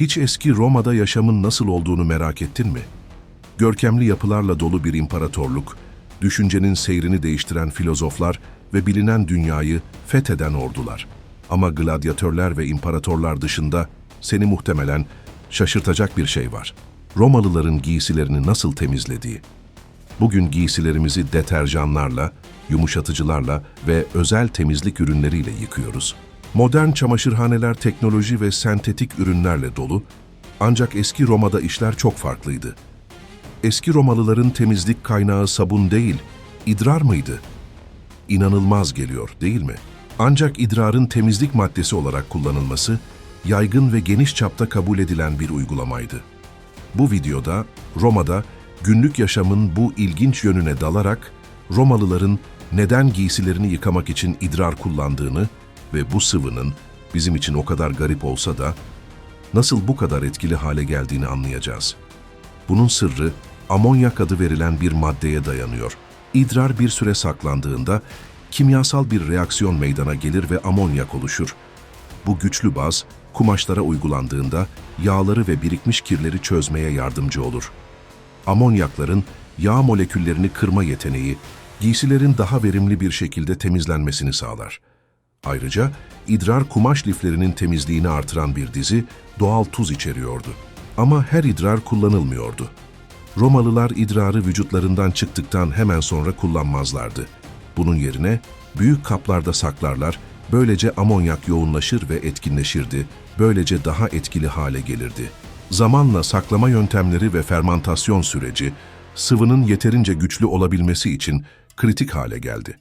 Hiç eski Roma'da yaşamın nasıl olduğunu merak ettin mi? Görkemli yapılarla dolu bir imparatorluk, düşüncenin seyrini değiştiren filozoflar ve bilinen dünyayı fetheden ordular. Ama gladyatörler ve imparatorlar dışında seni muhtemelen şaşırtacak bir şey var. Romalıların giysilerini nasıl temizlediği. Bugün giysilerimizi deterjanlarla, yumuşatıcılarla ve özel temizlik ürünleriyle yıkıyoruz. Modern çamaşırhaneler teknoloji ve sentetik ürünlerle dolu, ancak eski Roma'da işler çok farklıydı. Eski Romalıların temizlik kaynağı sabun değil, idrar mıydı? İnanılmaz geliyor, değil mi? Ancak idrarın temizlik maddesi olarak kullanılması, yaygın ve geniş çapta kabul edilen bir uygulamaydı. Bu videoda Roma'da günlük yaşamın bu ilginç yönüne dalarak Romalıların neden giysilerini yıkamak için idrar kullandığını ve bu sıvının bizim için o kadar garip olsa da nasıl bu kadar etkili hale geldiğini anlayacağız. Bunun sırrı amonyak adı verilen bir maddeye dayanıyor. İdrar bir süre saklandığında kimyasal bir reaksiyon meydana gelir ve amonyak oluşur. Bu güçlü baz kumaşlara uygulandığında yağları ve birikmiş kirleri çözmeye yardımcı olur. Amonyakların yağ moleküllerini kırma yeteneği, giysilerin daha verimli bir şekilde temizlenmesini sağlar. Ayrıca idrar kumaş liflerinin temizliğini artıran bir dizi doğal tuz içeriyordu. Ama her idrar kullanılmıyordu. Romalılar idrarı vücutlarından çıktıktan hemen sonra kullanmazlardı. Bunun yerine büyük kaplarda saklarlar, böylece amonyak yoğunlaşır ve etkinleşirdi, böylece daha etkili hale gelirdi. Zamanla saklama yöntemleri ve fermantasyon süreci, sıvının yeterince güçlü olabilmesi için kritik hale geldi.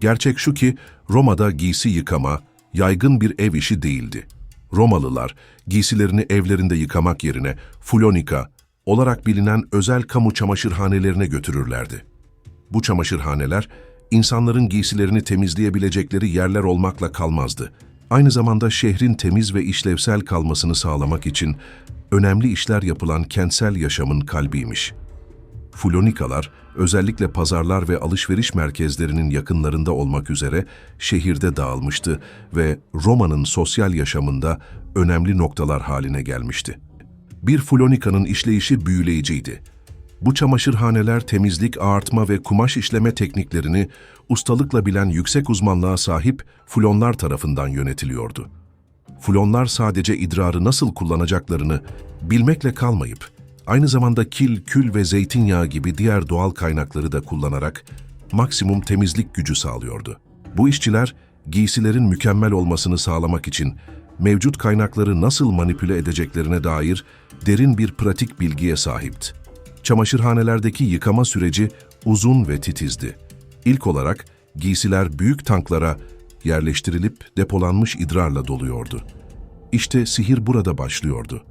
Gerçek şu ki Roma'da giysi yıkama yaygın bir ev işi değildi. Romalılar giysilerini evlerinde yıkamak yerine fulonika olarak bilinen özel kamu çamaşırhanelerine götürürlerdi. Bu çamaşırhaneler insanların giysilerini temizleyebilecekleri yerler olmakla kalmazdı. Aynı zamanda şehrin temiz ve işlevsel kalmasını sağlamak için önemli işler yapılan kentsel yaşamın kalbiymiş. Fulonikalar, özellikle pazarlar ve alışveriş merkezlerinin yakınlarında olmak üzere şehirde dağılmıştı ve Roma'nın sosyal yaşamında önemli noktalar haline gelmişti. Bir fulonikanın işleyişi büyüleyiciydi. Bu çamaşırhaneler temizlik, ağartma ve kumaş işleme tekniklerini ustalıkla bilen yüksek uzmanlığa sahip fulonlar tarafından yönetiliyordu. Fulonlar sadece idrarı nasıl kullanacaklarını bilmekle kalmayıp, aynı zamanda kil, kül ve zeytinyağı gibi diğer doğal kaynakları da kullanarak maksimum temizlik gücü sağlıyordu. Bu işçiler, giysilerin mükemmel olmasını sağlamak için mevcut kaynakları nasıl manipüle edeceklerine dair derin bir pratik bilgiye sahipti. Çamaşırhanelerdeki yıkama süreci uzun ve titizdi. İlk olarak giysiler büyük tanklara yerleştirilip depolanmış idrarla doluyordu. İşte sihir burada başlıyordu.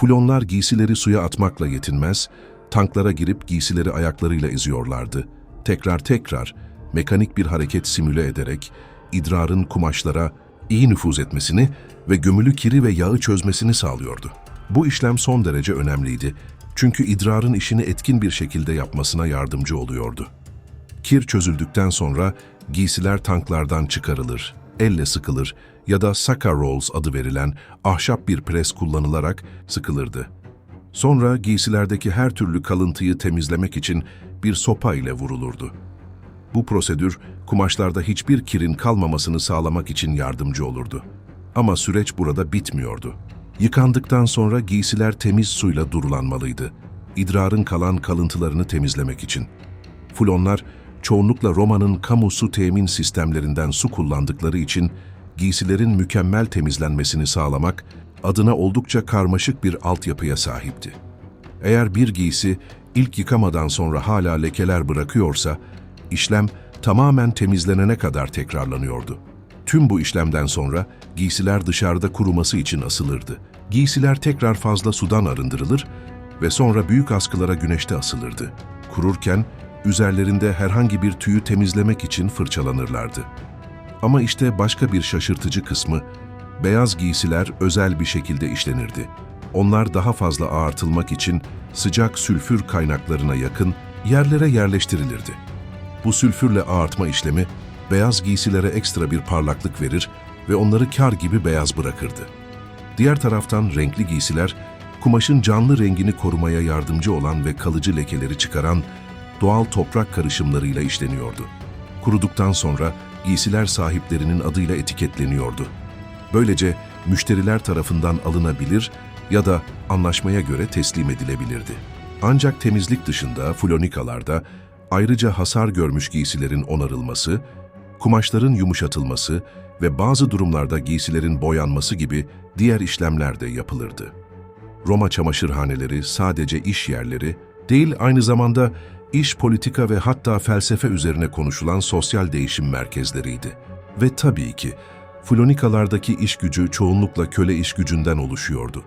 Fulonlar giysileri suya atmakla yetinmez, tanklara girip giysileri ayaklarıyla eziyorlardı. Tekrar tekrar mekanik bir hareket simüle ederek idrarın kumaşlara iyi nüfuz etmesini ve gömülü kiri ve yağı çözmesini sağlıyordu. Bu işlem son derece önemliydi çünkü idrarın işini etkin bir şekilde yapmasına yardımcı oluyordu. Kir çözüldükten sonra giysiler tanklardan çıkarılır, elle sıkılır ya da sucker rolls adı verilen ahşap bir pres kullanılarak sıkılırdı. Sonra giysilerdeki her türlü kalıntıyı temizlemek için bir sopa ile vurulurdu. Bu prosedür kumaşlarda hiçbir kirin kalmamasını sağlamak için yardımcı olurdu. Ama süreç burada bitmiyordu. Yıkandıktan sonra giysiler temiz suyla durulanmalıydı. İdrarın kalan kalıntılarını temizlemek için. Fulonlar çoğunlukla Roma'nın kamu su temin sistemlerinden su kullandıkları için giysilerin mükemmel temizlenmesini sağlamak adına oldukça karmaşık bir altyapıya sahipti. Eğer bir giysi ilk yıkamadan sonra hala lekeler bırakıyorsa, işlem tamamen temizlenene kadar tekrarlanıyordu. Tüm bu işlemden sonra giysiler dışarıda kuruması için asılırdı. Giysiler tekrar fazla sudan arındırılır ve sonra büyük askılara güneşte asılırdı. Kururken üzerlerinde herhangi bir tüyü temizlemek için fırçalanırlardı. Ama işte başka bir şaşırtıcı kısmı, beyaz giysiler özel bir şekilde işlenirdi. Onlar daha fazla ağartılmak için sıcak sülfür kaynaklarına yakın yerlere yerleştirilirdi. Bu sülfürle ağartma işlemi beyaz giysilere ekstra bir parlaklık verir ve onları kar gibi beyaz bırakırdı. Diğer taraftan renkli giysiler, kumaşın canlı rengini korumaya yardımcı olan ve kalıcı lekeleri çıkaran doğal toprak karışımlarıyla işleniyordu. Kuruduktan sonra giysiler sahiplerinin adıyla etiketleniyordu. Böylece müşteriler tarafından alınabilir ya da anlaşmaya göre teslim edilebilirdi. Ancak temizlik dışında flonikalarda ayrıca hasar görmüş giysilerin onarılması, kumaşların yumuşatılması ve bazı durumlarda giysilerin boyanması gibi diğer işlemler de yapılırdı. Roma çamaşırhaneleri sadece iş yerleri değil aynı zamanda iş, politika ve hatta felsefe üzerine konuşulan sosyal değişim merkezleriydi. Ve tabii ki flonikalardaki iş gücü çoğunlukla köle iş gücünden oluşuyordu.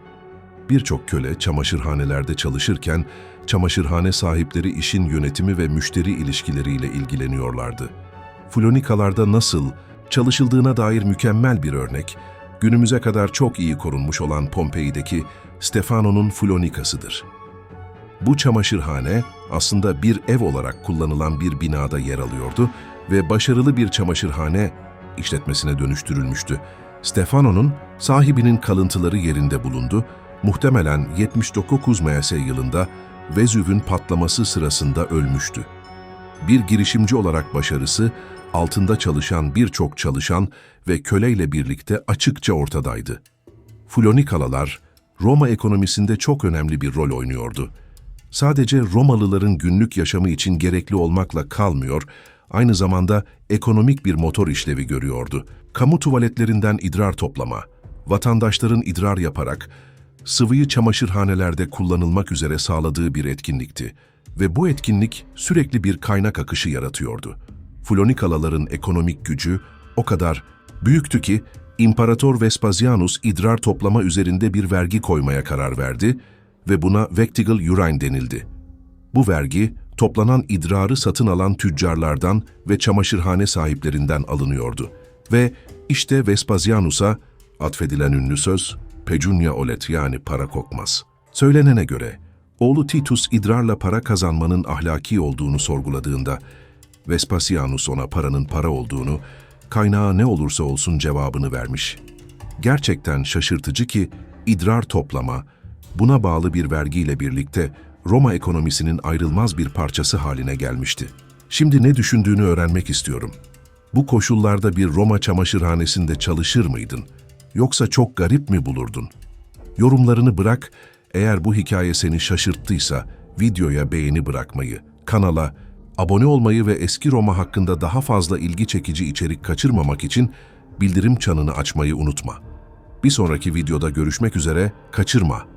Birçok köle çamaşırhanelerde çalışırken çamaşırhane sahipleri işin yönetimi ve müşteri ilişkileriyle ilgileniyorlardı. Flonikalarda nasıl çalışıldığına dair mükemmel bir örnek, günümüze kadar çok iyi korunmuş olan Pompei'deki Stefano'nun flonikasıdır. Bu çamaşırhane aslında bir ev olarak kullanılan bir binada yer alıyordu ve başarılı bir çamaşırhane işletmesine dönüştürülmüştü. Stefano'nun sahibinin kalıntıları yerinde bulundu, muhtemelen 79 MS yılında Vezüv'ün patlaması sırasında ölmüştü. Bir girişimci olarak başarısı, altında çalışan birçok çalışan ve köleyle birlikte açıkça ortadaydı. Flonikalılar, Roma ekonomisinde çok önemli bir rol oynuyordu. Sadece Romalıların günlük yaşamı için gerekli olmakla kalmıyor, aynı zamanda ekonomik bir motor işlevi görüyordu. Kamu tuvaletlerinden idrar toplama, vatandaşların idrar yaparak sıvıyı çamaşırhanelerde kullanılmak üzere sağladığı bir etkinlikti ve bu etkinlik sürekli bir kaynak akışı yaratıyordu. Flonikalıların ekonomik gücü o kadar büyüktü ki İmparator Vespasianus idrar toplama üzerinde bir vergi koymaya karar verdi ve buna Vectigal Urine denildi. Bu vergi, toplanan idrarı satın alan tüccarlardan ve çamaşırhane sahiplerinden alınıyordu. Ve işte Vespasianus'a atfedilen ünlü söz, pecunia olet yani para kokmaz. Söylenene göre, oğlu Titus idrarla para kazanmanın ahlaki olduğunu sorguladığında, Vespasianus ona paranın para olduğunu, kaynağı ne olursa olsun cevabını vermiş. Gerçekten şaşırtıcı ki idrar toplama, buna bağlı bir vergiyle birlikte Roma ekonomisinin ayrılmaz bir parçası haline gelmişti. Şimdi ne düşündüğünü öğrenmek istiyorum. Bu koşullarda bir Roma çamaşırhanesinde çalışır mıydın? Yoksa çok garip mi bulurdun? Yorumlarını bırak, eğer bu hikaye seni şaşırttıysa videoya beğeni bırakmayı, kanala abone olmayı ve eski Roma hakkında daha fazla ilgi çekici içerik kaçırmamak için bildirim çanını açmayı unutma. Bir sonraki videoda görüşmek üzere, kaçırma.